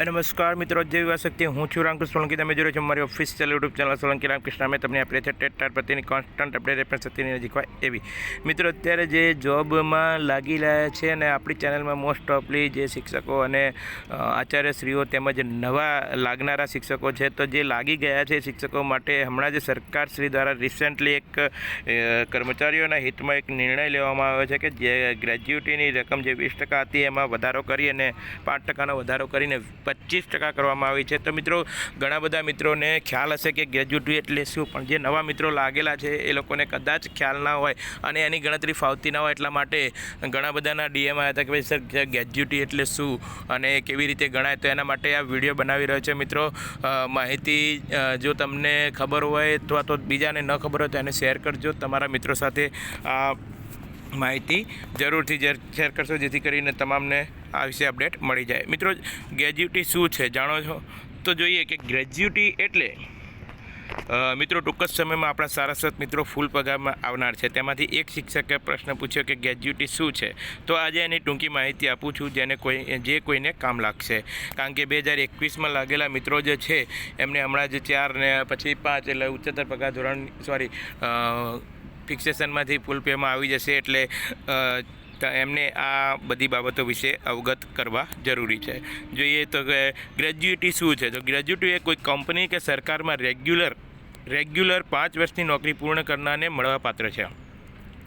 નમસ્કાર મિત્રો, જય યુવા શક્તિ. હું છું રામકૃષ્ણ સોલંકી. તમે જોડે છો મારી official YouTube channel Solanki Ramkrishna. અમે તમને આપીએ છીએ ટેટ ટાટ પ્રત્યેની કોન્સ્ટન્ટ અપડેટ પણ સત્યની નજીક હોય એવી. મિત્રો, અત્યારે જે જોબમાં લાગી રહ્યા છે અને આપણી ચેનલમાં મોસ્ટ ઓફલી જે શિક્ષકો અને આચાર્યશ્રીઓ તેમજ નવા લાગનારા શિક્ષકો છે, તો જે લાગી ગયા છે શિક્ષકો માટે હમણાં જ સરકારશ્રી દ્વારા રિસેન્ટલી એક કર્મચારીઓના હિતમાં એક નિર્ણય લેવામાં આવ્યો છે કે જે ગ્રેજ્યુટીની રકમ જે વીસ ટકા હતી એમાં વધારો કરી અને પાંચ ટકાનો વધારો કરીને પચીસ ટકા કરવામાં આવી છે. તો મિત્રો, ઘણા બધા મિત્રોને ખ્યાલ હશે કે ગ્રેજ્યુટી એટલે શું, પણ જે નવા મિત્રો લાગેલા છે, એ લોકોને કદાચ ખ્યાલ ના હોય અને એની ગણતરી ફાવતી ના હોય એટલા માટે ઘણા બધાના ડીએમ આવ્યા હતા કે ભાઈ, સર ગ્રેજ્યુટી એટલે શું અને કેવી રીતે ગણાય? તો એના માટે આ વીડિયો બનાવી રહ્યો છે મિત્રો. માહિતી જો તમને ખબર હોય અથવા તો બીજાને ન ખબર હોય તો એને શેર કરજો. તમારા મિત્રો સાથે આ માહિતી જરૂરથી શેર કરશો, જેથી કરીને તમામને આ વિશે અપડેટ મળી જાય. મિત્રો ગ્રેજ્યુટી શું છે જાણો છો? તો જોઈએ કે ગ્રેજ્યુટી એટલે મિત્રો, ટૂંક જ સમયમાં આપણા સારસ્વત મિત્રો ફૂલ પગારમાં આવનાર છે. તેમાંથી એક શિક્ષકે પ્રશ્ન પૂછ્યો કે ગ્રેજ્યુટી શું છે? તો આજે એની ટૂંકી માહિતી આપું છું, જેને કોઈ, જે કોઈને કામ લાગશે. કારણ કે બે હજાર એકવીસમાં લાગેલા મિત્રો જે છે, એમને હમણાં જ ચાર ને પછી પાંચ એટલે ઉચ્ચતર પગાર ધોરણ સોરી ફિક્સેશનમાંથી ફૂલ પેમાં આવી જશે એટલે એમને આ બધી બાબતો વિશે અવગત કરવા જરૂરી છે. જોઈએ તો કે ગ્રેજ્યુટી શું છે? તો ગ્રેજ્યુટી એ કોઈ કંપની કે સરકારમાં રેગ્યુલર રેગ્યુલર પાંચ વર્ષની નોકરી પૂર્ણ કરનારને મળવાપાત્ર છે.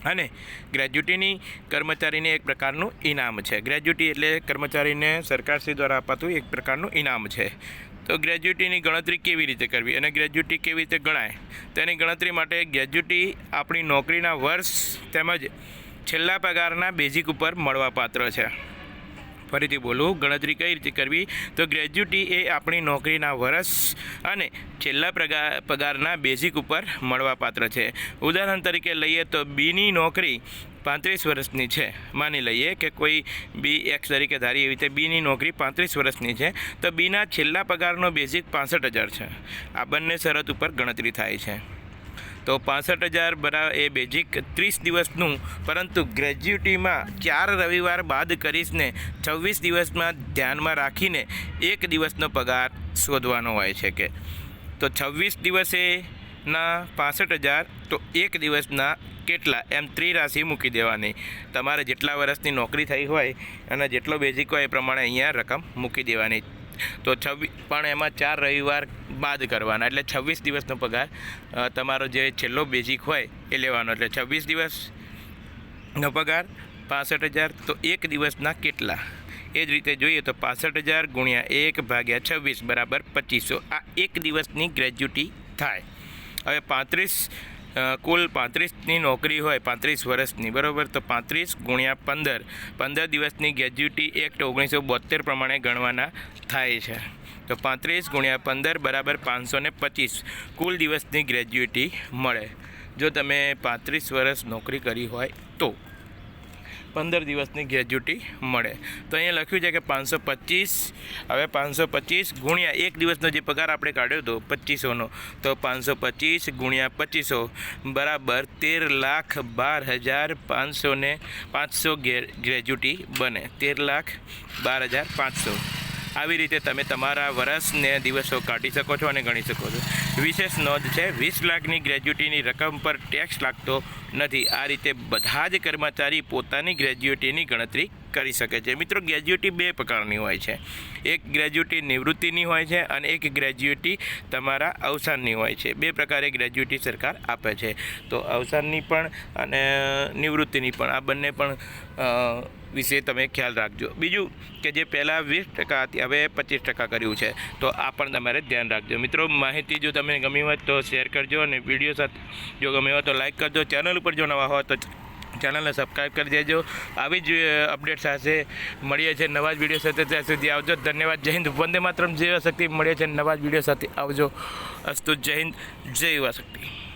અને ગ્રેજ્યુટીની કર્મચારીને એક પ્રકારનું ઇનામ છે. ગ્રેજ્યુટી એટલે કર્મચારીને સરકારશ્રી દ્વારા અપાતું એક પ્રકારનું ઇનામ છે. તો ગ્રેજ્યુટીની ગણતરી કેવી રીતે કરવી? અને ગ્રેજ્યુટી કેવી રીતે ગણાય? તેની ગણતરી માટે ગ્રેજ્યુટી આપણી નોકરીના વર્ષ તેમજ છેલ્લા પગારના બેઝિક ઉપર મળવાપાત્ર છે. ફરીથી બોલું, ગણતરી કઈ રીતે કરવી? તો ગ્રેજ્યુટી એ આપણી નોકરીના વરસ અને છેલ્લા પગાર પગારના બેઝિક ઉપર મળવાપાત્ર છે. ઉદાહરણ તરીકે લઈએ તો બીની નોકરી પાંત્રીસ વર્ષની છે. માની લઈએ કે કોઈ બી એક્સ તરીકે ધારી એવી રીતે બીની નોકરી પાંત્રીસ વર્ષની છે, તો બીના છેલ્લા પગારનો બેઝિક પાસઠ હજાર છે. આ બંને શરત ઉપર ગણતરી થાય છે. તો પાસઠ હજાર બરાબર એ બેઝિક ત્રીસ દિવસનું, પરંતુ ગ્રેજ્યુટીમાં ચાર રવિવાર બાદ કરીશને, છવ્વીસ દિવસમાં ધ્યાનમાં રાખીને એક દિવસનો પગાર શોધવાનો હોય છે કે. તો છવ્વીસ દિવસે ના પાસઠ હજાર, તો એક દિવસના કેટલા? એમ ત્રિરાશિ મૂકી દેવાની. તમારે જેટલા વર્ષની નોકરી થઈ હોય અને જેટલો બેઝિક હોય એ પ્રમાણે અહીંયા રકમ મૂકી દેવાની. તો છવ્વીસ પણ એમાં ચાર રવિવાર બાદ કરવાના. એટલે છવ્વીસ દિવસનો પગાર તમારો જે છેલ્લો બેઝિક હોય એ લેવાનો. એટલે છવ્વીસ દિવસનો પગાર પાસઠ હજાર, તો એક દિવસના કેટલા? એ જ રીતે જોઈએ તો પાસઠ હજાર ગુણ્યા એક ભાગ્યા છવ્વીસ બરાબર પચીસો. આ એક દિવસની ગ્રેજ્યુટી થાય. હવે પાંત્રીસ કુલ પાંત્રીસની નોકરી હોય, પાંત્રીસ વર્ષની, બરાબર? તો પાંત્રીસ ગુણ્યા પંદર પંદર દિવસની ગ્રેજ્યુટી એક્ટ ઓગણીસો બોતેર પ્રમાણે ગણવાના થાય છે. તો પાંત્રીસ ગુણ્યા પંદર બરાબર પાંચસો ને પચીસ કુલ દિવસની ગ્રેજ્યુટી મળે. જો તમે પાંત્રીસ વર્ષ નોકરી કરી હોય તો. પંદર દિવસની ગ્રેજ્યુટી મળે. તો અહીંયા લખ્યું છે કે પાંચસો પચીસ, હવે પાંચસો પચીસ ગુણ્યા એક દિવસનો જે પગાર આપણે કાઢ્યો હતો પચીસોનો, તો પાંચસો પચીસ ગુણ્યા પચીસો બરાબર તેર લાખ બાર હજાર પાંચસો ને પાંચસો ગ્રેજ્યુટી બને. તેર લાખ બાર હજાર પાંચસો. આવી રીતે તમે તમારા વર્ષને દિવસો કાઢી શકો છો અને ગણી શકો છો. વિશેષ નોંધ છે, વીસ લાખની ગ્રેજ્યુટીની રકમ પર ટેક્સ લાગતો નથી. આ રીતે બધા જ કર્મચારી પોતાની ગ્રેજ્યુટીની ગણતરી કરી શકે છે. મિત્રો, ગ્રેજ્યુટી બે પ્રકારની હોય છે. એક ગ્રેજ્યુટી નિવૃત્તિની હોય છે અને એક ગ્રેજ્યુટી તમારા અવસાનની હોય છે. બે પ્રકારે ગ્રેજ્યુટી સરકાર આપે છે. તો અવસાનની પણ અને નિવૃત્તિની પણ. આ બંને પણ વિશે તમે ખ્યાલ રાખજો. બીજું કે જે પહેલાં વીસ ટકા હતી, હવે પચીસ ટકા કર્યું છે. તો આ પણ તમારે ધ્યાન રાખજો. મિત્રો, માહિતી જો તમને ગમી હોય તો શેર કરજો અને વીડિયો સાથે જો ગમી હોય તો લાઇક કરજો. ચેનલ ઉપર જો નવા હોય તો ચેનલને સબસ્ક્રાઈબ કરી દેજો. આવી જ અપડેટ સાથે મળીએ છીએ. નવા જ વીડિયો સાથે ત્યાં સુધી આવજો. ધન્યવાદ. જય હિન્દ. વંદે માતરમ. જય શક્તિ મળીએ છીએ નવા જ વીડિયો સાથે આવજો. અસ્તુ જય હિન્દ. જય શક્તિ.